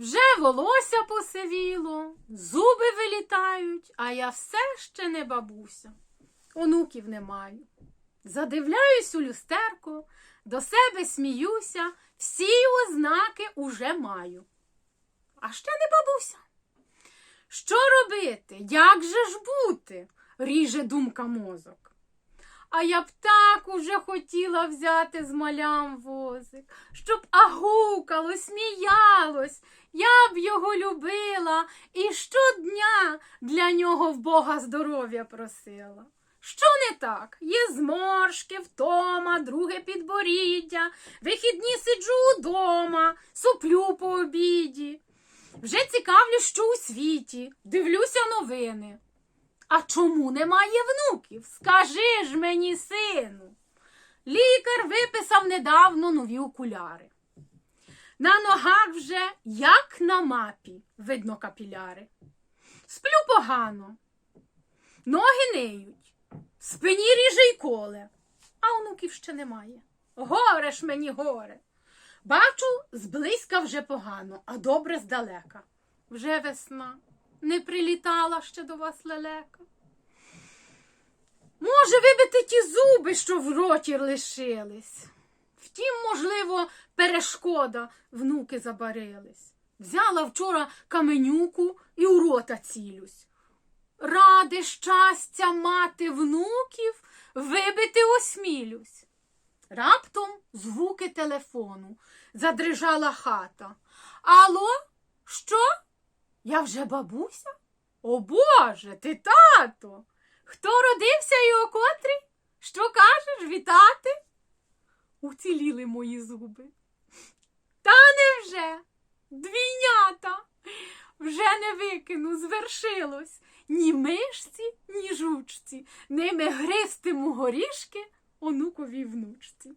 Вже волосся посивіло, зуби вилітають, а я все ще не бабуся. Онуків не маю. Задивляюсь у люстерко, до себе сміюся, всі ознаки уже маю. А ще не бабуся. Що робити? Як же ж бути? ріже думка мозок. А я б так уже хотіла взяти з малям возик, щоб агукало, сміялось, я б його любила і щодня для нього в Бога здоров'я просила. Що не так? Є зморшки, втома, друге підборіддя, вихідні сиджу удома, суплю по обіді. Вже цікавлю, що у світі, дивлюся новини. А чому немає внуків? Скажи ж мені, сину. Лікар виписав недавно нові окуляри. На ногах вже, як на мапі, видно капіляри. Сплю погано, ноги неють, в спині ріже й коле, а онуків ще немає. Горе ж мені горе. Бачу, зблизька вже погано, а добре здалека. Вже весна, не прилітала ще до вас лелека. Може, вибити ті зуби, що в роті лишились. Втім, можливо, перешкода внуки забарились. Взяла вчора каменюку і у рота цілюсь. Ради щастя мати внуків, вибити осмілюсь. Раптом звуки телефону. Задрижала хата. Алло, що? Я вже бабуся? О Боже, ти тато. Хто родився і о котрій? Що кажеш, вітати? Уціліли мої зуби. Та невже? Двійнята. Вже не викину, звершилось. Ні мишці, ні жучці. Ними гристиму горішки онуковій внучці.